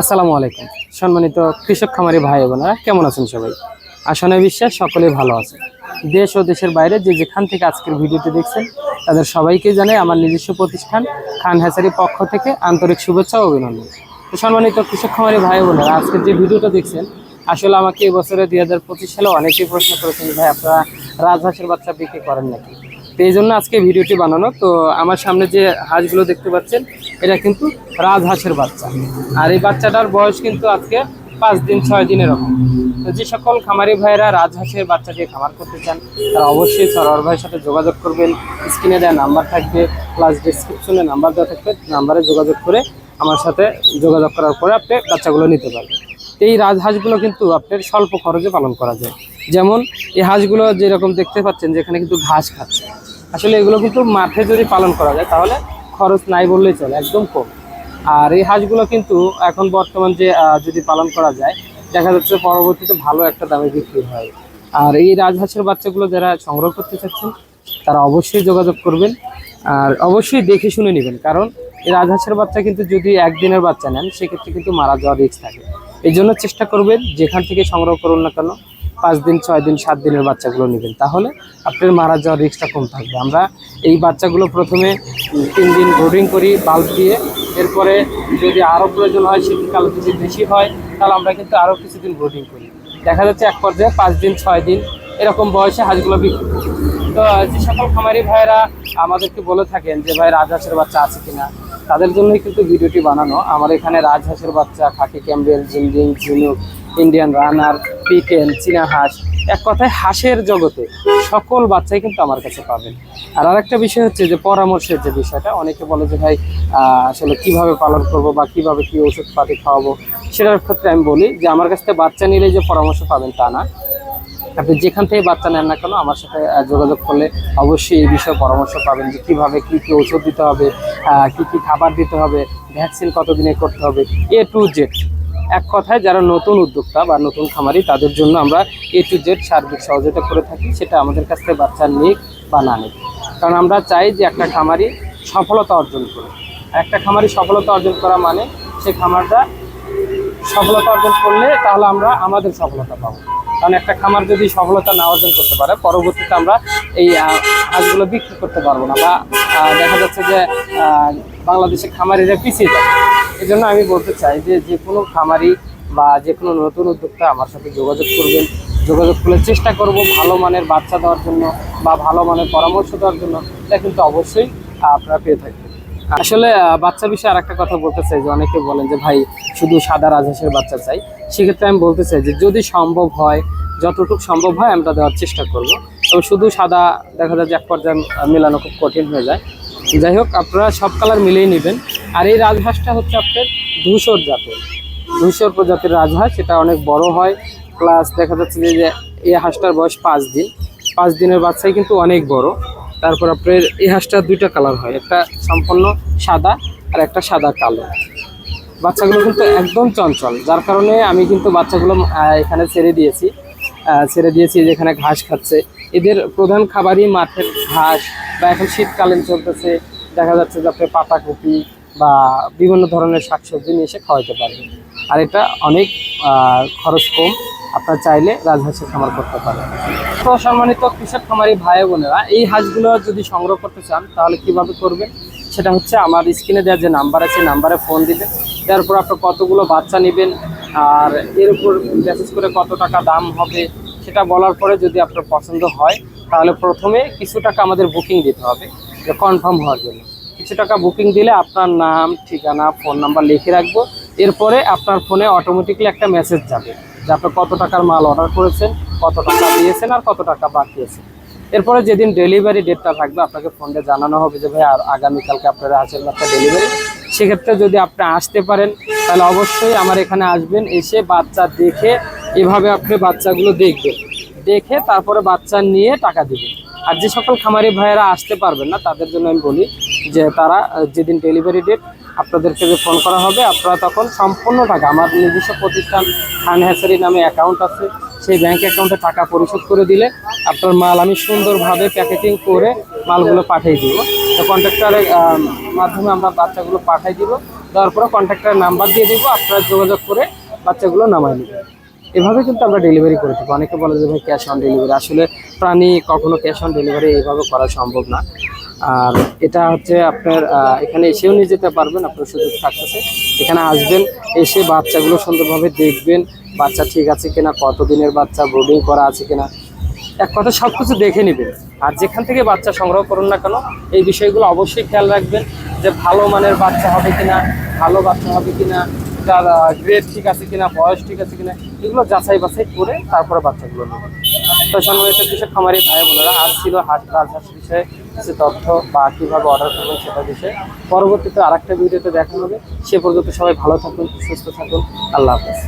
আসসালামু আলাইকুম। সম্মানিত কৃষক খামারি ভাই বোনেরা, কেমন আছেন সবাই? আসনে বিশ্বাস, সকলেই ভালো আছে দেশ ও দেশের বাইরে যে যেখান থেকে আজকের ভিডিওটি দেখছেন, তাদের সবাইকে জানাই আমার নিজস্ব প্রতিষ্ঠান খান হ্যাসারি পক্ষ থেকে আন্তরিক শুভেচ্ছা ও অভিনন্দন। সম্মানিত কৃষক খামারি ভাই বোনেরা, আজকের যে ভিডিওটা দেখছেন, আসলে আমাকে এবছরে দুই হাজার পঁচিশ সালে অনেকেই প্রশ্ন করেছেন ভাই, আপনারা রাজহাঁসের বাচ্চা বিক্রি করেন নাকি? তো এই জন্য আজকে ভিডিওটি বানানো। তো আমার সামনে যে হাঁসগুলো দেখতে পাচ্ছেন, এটা কিন্তু রাজহাঁসের বাচ্চা। আর এই বাচ্চাটার বয়স কিন্তু আজকে পাঁচ দিন, ছয় দিন এরকম। তো যে সকল খামারি ভাইয়েরা রাজহাঁসের বাচ্চা দিয়ে খামার করতে চান, তারা অবশ্যই সরোয়ার ভাইয়ের সাথে যোগাযোগ করবেন। স্ক্রিনে দেওয়া নাম্বার থাকবে, প্লাস ডিসক্রিপশনে নাম্বার দেওয়া থাকবে। নাম্বারে যোগাযোগ করে আমার সাথে যোগাযোগ করার পরে আপনি বাচ্চাগুলো নিতে পারবেন। এই রাজহাঁসগুলো কিন্তু আপনার স্বল্প খরচে পালন করা যায়। যেমন এই হাঁসগুলো যেরকম দেখতে পাচ্ছেন যেখানে কিন্তু ঘাস খাচ্ছে। আসলে এগুলো কিন্তু মাঠে যদি পালন করা যায়, তাহলে খরচ নাই বললেই চলে, একদম কম। আর এই হাঁসগুলো কিন্তু এখন বর্তমান যে যদি পালন করা যায়, দেখা যাচ্ছে পরবর্তীতে ভালো একটা দামে বিক্রি হয়। আর এই রাজহাঁসের বাচ্চাগুলো যারা সংগ্রহ করতে চাচ্ছেন, তারা অবশ্যই যোগাযোগ করবেন। আর অবশ্যই দেখে শুনে নেবেন, কারণ এই রাজহাঁসের বাচ্চা কিন্তু যদি একদিনের বাচ্চা নেন, সেক্ষেত্রে কিন্তু মারা যাওয়ার রিস্ক থাকে। এই জন্য চেষ্টা করবেন, যেখান থেকে সংগ্রহ করুন না কেন পাঁচ দিন, ছয় দিন, সাত দিনের বাচ্চাগুলো নেবেন। তাহলে আপনার মারা যাওয়ার রিক্সটা কম থাকবে। আমরা এই বাচ্চাগুলো প্রথমে তিন দিন ব্রোডিং করি বাল্ব দিয়ে। এরপরে যদি আরও প্রয়োজন হয় শীতকালে যদি বেশি হয়, তাহলে আমরা কিন্তু আরও কিছুদিন ব্রোডিং করি। দেখা যাচ্ছে এক পর্যায়ে পাঁচ দিন, ছয় দিন এরকম বয়সে হাঁসগুলো বিক্রি করি। তো যে সকল খামারি ভাইয়েরা আমাদেরকে বলে থাকেন যে, ভাই, রাজহাঁসের বাচ্চা আছে কিনা? তাদের জন্যই কিন্তু ভিডিওটি বানানো। আমার এখানে রাজহাঁসের বাচ্চা, খাকি ক্যাম্বেল জিন্ডিং ঝিনুক, ইন্ডিয়ান রানার পিকেন চীনা হাঁস। এক কথায় হাঁসের জগতে সকল বাচ্চাই কিন্তু আমার কাছে পাবেন। আর আরেকটা বিষয় হচ্ছে যে পরামর্শের যে বিষয়টা, অনেকে বলে যে ভাই আসলে কীভাবে পালন করব বা কীভাবে কি ওষুধ পাতি খাওয়াবো, সেটার ক্ষেত্রে আমি বলি যে আমার কাছ থেকে বাচ্চা নিলে যে পরামর্শ পাবেন তা না। আপনি যেখান থেকে বাচ্চা নেন না কেন, আমার সাথে যোগাযোগ করলে অবশ্যই এই বিষয়ে পরামর্শ পাবেন যে কীভাবে কী কী ওষুধ দিতে হবে কী কী খাবার দিতে হবে, ভ্যাকসিন কতদিনে করতে হবে, এ টু জেড। এক কথায় যারা নতুন উদ্যোক্তা বা নতুন খামারি, তাদের জন্য আমরা এ টু জেড সার্বিক সহযোগিতা করে থাকি, সেটা আমাদের কাছ থেকে বাচ্চা নিক বা না নিক। কারণ আমরা চাই যে একটা খামারি সফলতা অর্জন করে একটা খামারি সফলতা অর্জন করা মানে সে খামারটা সফলতা অর্জন করলে তাহলে আমরা আমাদের সফলতা পাবো। কারণ একটা খামার যদি সফলতা না অর্জন করতে পারে পরবর্তীতে আমরা এই হাঁসগুলো বিক্রি করতে পারব না বা দেখা যাচ্ছে যে আহ, বাংলাদেশে খামারিরা পিছিয়ে যাবে। এই জন্য আমি বলতে চাই যে যে কোনো খামারি বা যে কোনো নতুন উদ্যোক্তা আমার সাথে যোগাযোগ করবেন। যোগাযোগ করলে চেষ্টা করব ভালো মানের বাচ্চা দেওয়ার জন্য বা ভালো মানের পরামর্শ দেওয়ার জন্য। এটা কিন্তু অবশ্যই আপনারা পেয়ে থাকবেন। আসলে বাচ্চার বিষয়ে আর একটা কথা বলতে চাই যে অনেকে বলেন যে, ভাই, শুধু সাদা রাজহাঁসের বাচ্চা চাই। সেক্ষেত্রে আমি বলতে চাই যে, যদি সম্ভব হয়, যতটুকু সম্ভব হয়, আমরা দেওয়ার চেষ্টা করব। তবে শুধু সাদা দেখা যায় যে এক পর্যায়ে মেলানো খুব কঠিন হয়ে যায়। যাই হোক, আপনারা সব কালার মিলিয়ে নেবেন। আর এই রাজহাঁসটা হচ্ছে আপনার ধূসর জাতের। ধূসর প্রজাতির রাজহাঁস এটা অনেক বড় হয়। প্লাস দেখা যাচ্ছে যে এই হাঁসটার বয়স পাঁচ দিন। পাঁচ দিনের বাচ্চাই কিন্তু অনেক বড়। তারপর আপনার এই হাঁসটার দুইটা কালার হয়, একটা সম্পূর্ণ সাদা আর একটা সাদা কালো। বাচ্চাগুলো কিন্তু একদম চঞ্চল, যার কারণে আমি কিন্তু বাচ্চাগুলো এখানে ছেড়ে দিয়েছি। ছেড়ে দিয়েছি যেখানে ঘাস খাচ্ছে। এদের প্রধান খাবারই মাঠের ঘাস বা এখন শীতকালীন চলতেছে। দেখা যাচ্ছে যে আপনি পাতাকপি বা বিভিন্ন ধরনের শাকসবজি নিয়ে এসে খাওয়াইতে পারবেন আর এটা অনেক খরচ কম। আপনার চাইলে রাজহাঁসের খামার করতে পারেন। তো সম্মানিত কৃষক খামারি ভাই বোনেরা, এই হাঁসগুলো যদি সংগ্রহ করতে চান, তাহলে কীভাবে করবেন? সেটা হচ্ছে আমার স্ক্রিনে দেওয়া যে নাম্বার আছে নাম্বারে ফোন দিবেন। দেওয়ার পর আপনার কতগুলো বাচ্চা নেবেন, আর এর উপর মেসেজ করে কত টাকা দাম হবে, সেটা বলার পরে যদি আপনার পছন্দ হয়, তাহলে প্রথমে কিছু টাকা আমাদের বুকিং দিতে হবে কনফার্ম হওয়ার জন্য। কিছু টাকা বুকিং দিলে আপনার নাম, ঠিকানা, ফোন নাম্বার লিখে রাখব। এরপরে আপনার ফোনে অটোমেটিকলি একটা মেসেজ যাবে। যে আপনি কত টাকার মাল অর্ডার করেছেন, কত টাকা দিয়েছেন আর কত টাকা বাকি আছে। এরপরে যেদিন ডেলিভারি ডেটটা থাকবে, আপনাকে ফোনে জানানো হবে যে, ভাই, আর আগামীকালকে আপনারা আসেন একটা ডেলিভারি সেক্ষেত্রে যদি আপনি আসতে পারেন, তাহলে অবশ্যই আমার এখানে আসবেন, এসে বাচ্চা দেখে এভাবে আপনি বাচ্চাগুলো দেখবেন। দেখে তারপরে বাচ্চা নিয়ে টাকা দিবেন। আর যে সকল খামারি ভাইয়েরা আসতে পারবেন না, তাদের জন্য আমি বলি যে তারা যেদিন ডেলিভারি ডেট আপনাদেরকে যে ফোন করা হবে, আপনারা তখন সম্পূর্ণ টাকা, আমার নিজস্ব প্রতিষ্ঠান খান হ্যাসারি নামে অ্যাকাউন্ট আছে, সেই ব্যাংক অ্যাকাউন্টে টাকা পরিশোধ করে দিলে আপনার মাল আমি সুন্দরভাবে প্যাকেটিং করে মালগুলো পাঠিয়ে দিব। তো কন্ট্রাক্টারের মাধ্যমে আমরা বাচ্চাগুলো পাঠিয়ে দিব, দেওয়ার পরে কন্ট্রাক্টরের নাম্বার দিয়ে দিব, আপনারা যোগাযোগ করে বাচ্চাগুলো নামায় নেবেন। এভাবে কিন্তু আমরা ডেলিভারি করে থাকি। অনেকে বলে যে ভাই ক্যাশ অন ডেলিভারি আসলে প্রাণী কখনো ক্যাশ অন ডেলিভারি এইভাবে করা সম্ভব না। আর এটা হচ্ছে আপনার এখানে এসেও নিয়ে যেতে পারবেন আপনার সুযোগ থাকতেছে। এখানে আসবেন, এসে বাচ্চাগুলো সুন্দরভাবে দেখবেন, বাচ্চা ঠিক আছে কিনা কত দিনের বাচ্চা ব্রোডিং করা আছে কিনা। এক কথা সব কিছু দেখে নেবেন। আর যেখান থেকে বাচ্চা সংগ্রহ করুন না কেন, এই বিষয়গুলো অবশ্যই খেয়াল রাখবেন যে ভালো মানের বাচ্চা হবে কিনা, ভালো বাচ্চা হবে কিনা, তার গ্রেড ঠিক আছে কিনা, বয়স ঠিক আছে কিনা, এগুলো যাচাই বাছাই করে তারপরে বাচ্চাগুলো নেবেন। তো সম্মানিত কৃষক খামারি ভাই বোনেরা, আজ ছিল হাট রাজহাঁস বিষয়ে কিছু তথ্য বা কীভাবে অর্ডার করবেন সেটা বিষয়ে। পরবর্তীতে আরেকটা ভিডিওতে দেখানো হবে। সে পর্যন্ত সবাই ভালো থাকুন, সুস্থ থাকুন। আল্লাহ হাফেজ।